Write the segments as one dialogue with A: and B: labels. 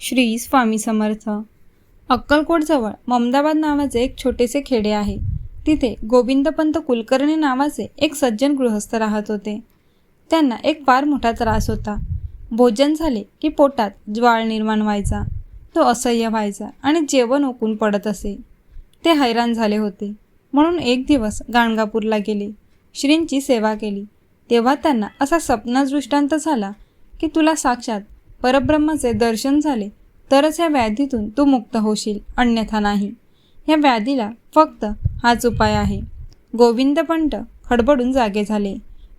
A: श्री स्वामी समर्थ. अक्कलकोटजवळ ममदाबाद नावाचे एक छोटेसे खेडे आहे. तिथे गोविंदपंत कुलकर्णी नावाचे एक सज्जन गृहस्थ राहत होते. त्यांना एक फार मोठा त्रास होता. भोजन झाले की पोटात ज्वाळ निर्माण व्हायचा. तो असह्य व्हायचा आणि जेवण ओकून पडत असे. ते हैराण झाले होते. म्हणून एक दिवस गाणगापूरला गेले. श्रींची सेवा केली. तेव्हा त्यांना असा स्वप्नदृष्टांत झाला की तुला साक्षात परब्रह्माचे दर्शन झाले तरच या व्याधीतून तू मुक्त होशील अन्यथा नाही. या व्याधीला फक्त हाच उपाय आहे. गोविंदपंत खडबडून जागे झाले.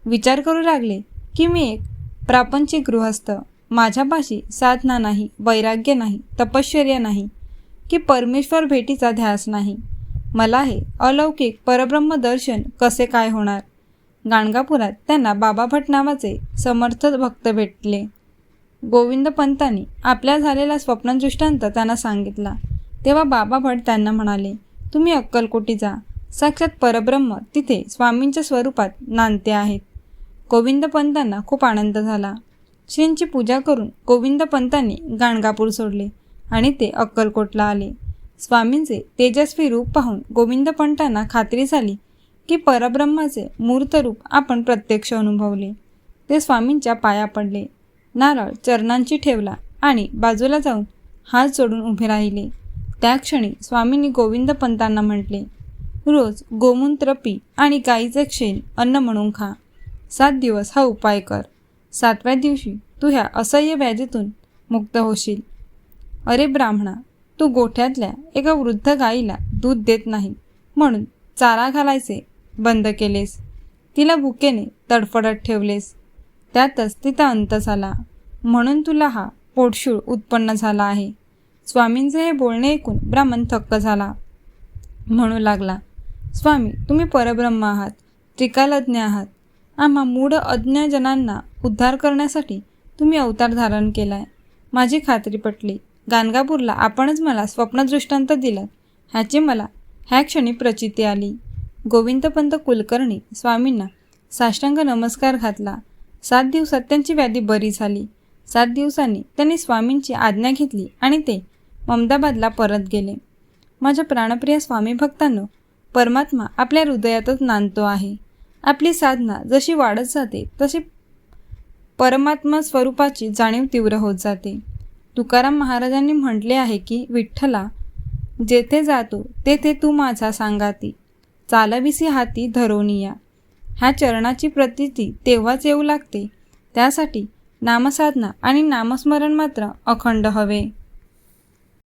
A: विचार करू लागले की मी एक प्रापंचिक गृहस्थ. माझ्यापाशी साधना नाही वैराग्य नाही तपश्चर्या नाही की परमेश्वर भेटीचा ध्यास नाही. मला हे अलौकिक परब्रह्म दर्शन कसे काय होणार? गाणगापुरात त्यांना बाबा भट नावाचे समर्थ भक्त भेटले. गोविंद पंतांनी आपल्या झालेला स्वप्नदृष्टांत त्यांना सांगितला. तेव्हा बाबा भट त्यांना म्हणाले तुम्ही अक्कलकोटी जा. साक्षात परब्रह्म तिथे स्वामींच्या स्वरूपात नांदते आहेत. गोविंद पंतांना खूप आनंद झाला. श्रींची पूजा करून गोविंद पंतांनी गाणगापूर सोडले आणि ते अक्कलकोटला आले. स्वामींचे तेजस्वी रूप पाहून गोविंद पंतांना खात्री झाली की परब्रह्माचे मूर्त रूप आपण प्रत्यक्ष अनुभवले. ते स्वामींच्या पाया पडले. नारळ चरणांची ठेवला आणि बाजूला जाऊन हात जोडून उभे राहिले. त्या क्षणी स्वामींनी गोविंद पंतांना म्हटले रोज गोमूत्र पी आणि गाईचे शेण अन्न म्हणून खा. सात दिवस हा उपाय कर. सातव्या दिवशी तू ह्या असह्य व्याधीतून मुक्त होशील. अरे ब्राह्मणा तू गोठ्यातल्या एका वृद्ध गाईला दूध देत नाही म्हणून चारा घालायचे बंद केलेस. तिला भुकेने तडफडत ठेवलेस. त्यातच तिचा अंत झाला. म्हणून तुला हा पोटशूळ उत्पन्न झाला आहे. स्वामींचे हे बोलणे ऐकून ब्राह्मण थक्क झाला. म्हणू लागला स्वामी तुम्ही परब्रह्म आहात त्रिकालज्ञ आहात. आम्हा मूढ अज्ञजनांना उद्धार करण्यासाठी तुम्ही अवतार धारण केलाय. माझी खात्री पटली. गाणगापूरला आपणच मला स्वप्नदृष्टांत दिलं. ह्याची मला ह्या क्षणी प्रचिती आली. गोविंदपंत कुलकर्णी स्वामींना साष्टांग नमस्कार घातला. सात दिवसात त्यांची व्याधी बरी झाली. सात दिवसांनी त्यांनी स्वामींची आज्ञा घेतली आणि ते ममदाबादला परत गेले. माझ्या प्राणप्रिय स्वामी भक्तांनो परमात्मा आपल्या हृदयातच नांदतो आहे. आपली साधना जशी वाढत जाते तशी परमात्मा स्वरूपाची जाणीव तीव्र होत जाते. तुकाराम महाराजांनी म्हटले आहे की विठ्ठला जेथे जातो तेथे तू माझा सांगाती. चालविसी हाती धरोनिया ह्या चरणाची प्रतिती तेव्हाच येऊ लागते. त्यासाठी नामसाधना आणि नामस्मरण मात्र अखंड हवे.